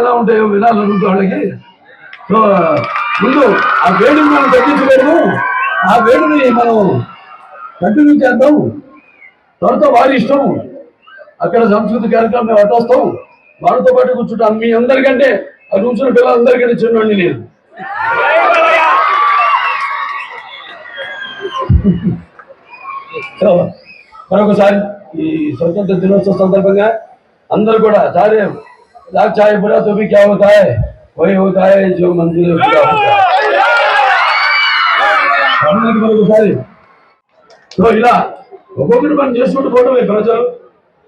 ఎలా ఉంటాయో వినాలనుకుంటే వాళ్ళకి. సో ముందు ఆ వేడిని మనం తగ్గించలేము. ఆ వేడిని మనం కంటిన్యూ చేద్దాం. త్వరతో వారి ఇష్టం. అక్కడ సంస్కృతి కార్యక్రమం మేము అటొస్తాం వాళ్ళతో పాటు కూర్చుంటాం. మీ అందరికంటే ఆ కూర్చున్న పిల్లలందరికంటే చిన్నవాడిని నేను. మరొకసారి ఈ స్వతంత్ర దినోత్సవ సందర్భంగా అందరూ కూడా సారే लाख चाहे बुरा तो भी क्या होता है वही होता है जो मंदिर में पूरा होता है అందరికీ మరొకసారి సో ఇలా ఒక్కొక్కటి మనం చేసుకుంటూ పోవడమే ప్రజలు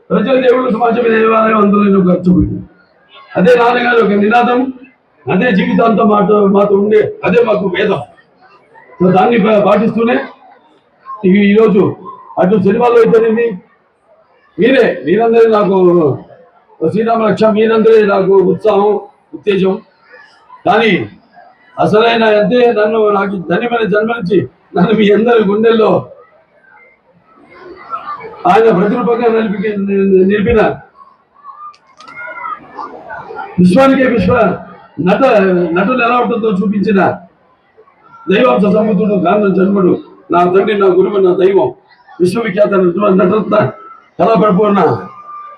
ప్రజల దేవుడు సమాజం దేవాలయం అందులో నేను ఖర్చు పెట్టి అదే నాన్నగారు ఒక నినాదం అదే జీవితాంతం మాట మాతో ఉండే అదే మాకు వేదం సో దాన్ని పా- పాటిస్తూనే ఈ ఈరోజు అటు సినిమాలో అయితేనేమి మీరే మీరందరూ నాకు శ్రీరామ రక్ష మీరందరూ నాకు ఉత్సాహం ఉత్తేజం. కానీ అసలైన అంతే నన్ను నాకు ధన్యమైన జన్మనిచ్చి నన్ను మీ అందరి గుండెల్లో ఆయన ప్రతిరూపంగా నిలిపి నిలిపిన విశ్వానికే విశ్వ నట నటులు ఎలా ఉంటుందో చూపించిన దైవాంశ సముద్రుడు గాంధ జన్ముడు నా తండ్రి నా గురువు నా దైవం విశ్వవిఖ్యాత నటు- నటరత్న కళాపరిపూర్ణ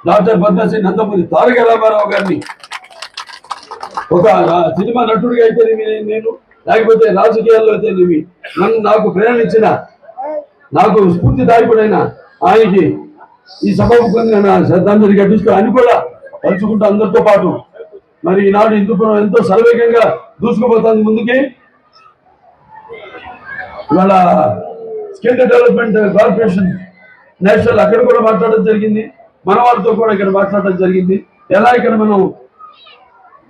డాక్టర్ పద్మశ్రీ నందమూరి తారక రామారావు గారిని. ఒక సినిమా నటుడిగా అయితే నేను లేకపోతే రాజకీయాల్లో అయితే నన్ను నాకు ప్రేరణ ఇచ్చిన నాకు స్ఫూర్తిదాయకుడైన ఆయనకి ఈ సభాముఖంగా నా శ్రద్ధాంజలి ఘటిస్తూ ఆయన కూడా పంచుకుంటూ అందరితో పాటు మరి ఈనాడు హిందూపురం ఎంతో సర్వేగంగా దూసుకుపోతుంది ముందుకి ఇవాళ స్కిల్ డెవలప్మెంట్ కార్పొరేషన్ నేషనల్ అక్కడ కూడా మాట్లాడడం జరిగింది. మన వాళ్ళతో కూడా ఇక్కడ మాట్లాడడం జరిగింది. ఎలా ఇక్కడ మనం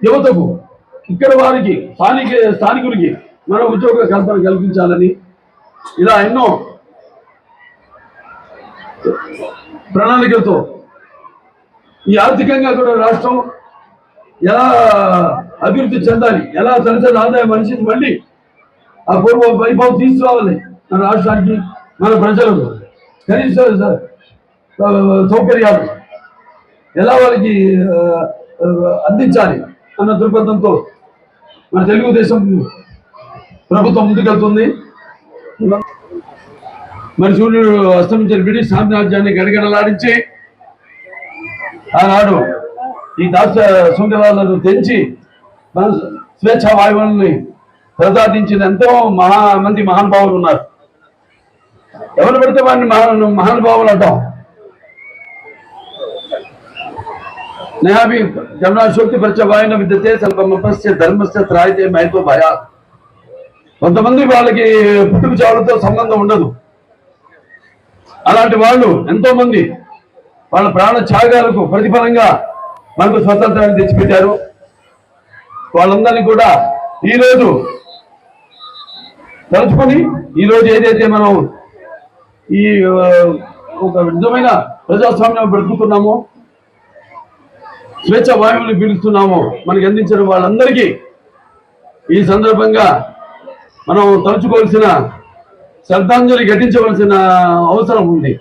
యువతకు ఇక్కడ వారికి స్థానిక స్థానికులకి మన ఉద్యోగ కల్పన కల్పించాలని ఇలా ఎన్నో ప్రణాళికలతో ఈ ఆర్థికంగా కూడా రాష్ట్రం ఎలా అభివృద్ధి చెందాలి ఎలా తలసరి ఆదాయం మనిషిని మళ్ళీ ఆ పూర్వ వైభవం తీసుకురావాలి మన రాష్ట్రానికి మన ప్రజలకు. కనీసం సౌకర్యాలు ఎలా వాళ్ళకి అందించాలి అన్న దృక్పథంతో మన తెలుగుదేశం ప్రభుత్వం ముందుకెళ్తుంది. మరి సూర్యుడు అస్తమించిన బ్రిటిష్ సామ్రాజ్యాన్ని గడగడలాడించి ఆనాడు ఈ దాస సుందరాలను తెంచి మన స్వేచ్ఛ వాయువుల్ని ప్రసాదించిన ఎంతో మహా మంది మహానుభావులు ఉన్నారు. ఎవరు పెడితే వారిని మహాను మహానుభావులు అంటాం. నయాభి జమనాశోక్తి పరిచవాయన విద్యతే స్వల్పమపస్య ధర్మస్య త్రాయితే మైతో భయా కొంతమంది వాళ్ళకి పుట్టుకు చావులతో సంబంధం ఉండదు. అలాంటి వాళ్ళు ఎంతో మంది వాళ్ళ ప్రాణ త్యాగాలకు ప్రతిఫలంగా మనకు స్వతంత్రాన్ని తెచ్చిపెట్టారు. వాళ్ళందరినీ కూడా ఈరోజు తలుచుకొని ఈరోజు ఏదైతే మనం ఈ ఒక నిజమైన ప్రజాస్వామ్యం బ్రతుకుతున్నామో స్వేచ్ఛ వాయువులు పీలుస్తున్నామో మనకి అందించిన వాళ్ళందరికీ ఈ సందర్భంగా మనం తలుచుకోవాల్సిన శ్రద్ధాంజలి ఘటించవలసిన అవసరం ఉంది.